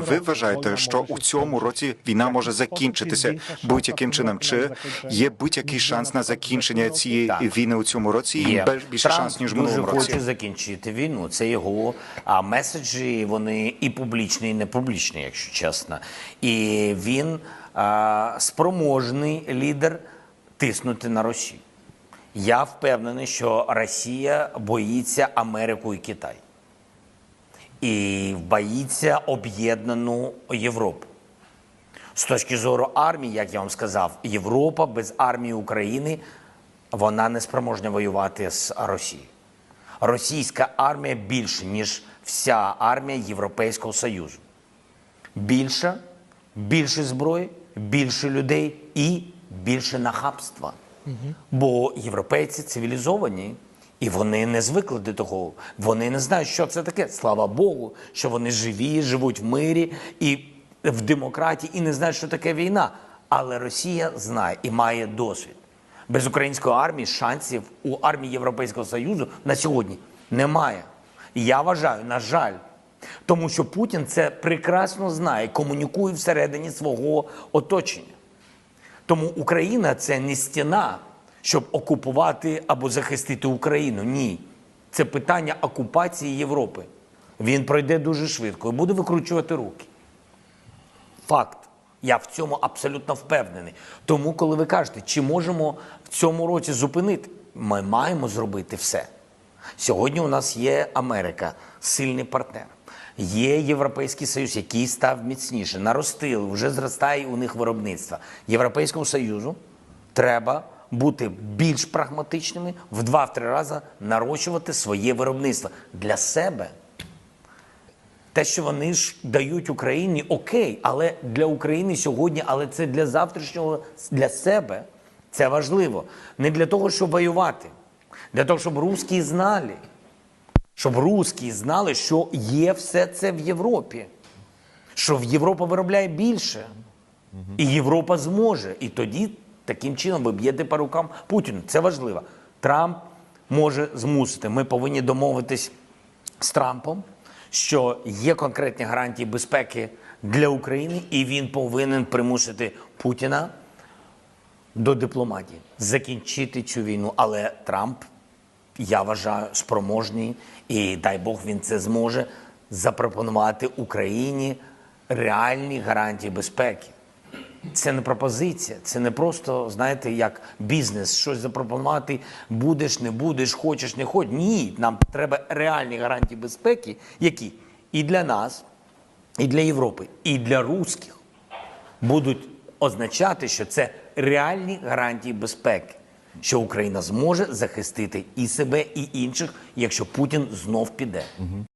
Ви вважаєте, що у цьому році війна може закінчитися будь-яким чином? Чи є будь-який шанс на закінчення цієї війни у цьому році? Є. більше Трамп шанс ніж дуже минулому хоче закінчити війну. Це його а меседжі вони і публічні, і не публічні, якщо чесно. І він а, спроможний лідер тиснути на Росію. Я впевнений, що Росія боїться Америку і Китай. І боїться об'єднану Європу. З точки зору армії, як я вам сказав, Європа без армії України вона не спроможна воювати з Росією. Російська армія більше, ніж вся армія Європейського Союзу. Більша, більше зброї, більше людей і більше нахабства. Бо європейці цивілізовані, і вони не звикли до того. Вони не знають, що це таке. Слава Богу, що вони живі, живуть в мирі і в демократії, і не знають, що таке війна. Але Росія знає і має досвід. Без української армії шансів у армії Європейського Союзу на сьогодні немає. І я вважаю, на жаль, тому що Путін це прекрасно знає, комунікує всередині свого оточення. Тому Україна це не стіна, щоб окупувати або захистити Україну. Ні. Це питання окупації Європи. Він пройде дуже швидко і буде викручувати руки. Факт. Я в цьому абсолютно впевнений. Тому, коли ви кажете, чи можемо в цьому році зупинити, ми маємо зробити все. Сьогодні у нас є Америка, сильний партнер. Є Європейський Союз, який став міцніше, наростили, вже зростає у них виробництво. Європейському Союзу треба бути більш прагматичними, в два-три рази нарощувати своє виробництво для себе. Те, що вони ж дають Україні, окей, але для України сьогодні, але це для завтрашнього, для себе. Це важливо. Не для того, щоб воювати, для того, щоб русські знали, щоб русські знали, що є все це в Європі, що Європа виробляє більше, і Європа зможе. І тоді таким чином ви б'єте по рукам Путіну. Це важливо. Трамп може змусити. Ми повинні домовитись з Трампом, що є конкретні гарантії безпеки для України, і він повинен примусити Путіна до дипломатії, закінчити цю війну. Але Трамп, я вважаю, спроможний, і дай Бог він це зможе запропонувати Україні реальні гарантії безпеки. Це не пропозиція, це не просто, знаєте, як бізнес, щось запропонувати, будеш, не будеш, хочеш, не хочеш. Ні, нам треба реальні гарантії безпеки, які і для нас, і для Європи, і для русських будуть означати, що це реальні гарантії безпеки, що Україна зможе захистити і себе, і інших, якщо Путін знов піде.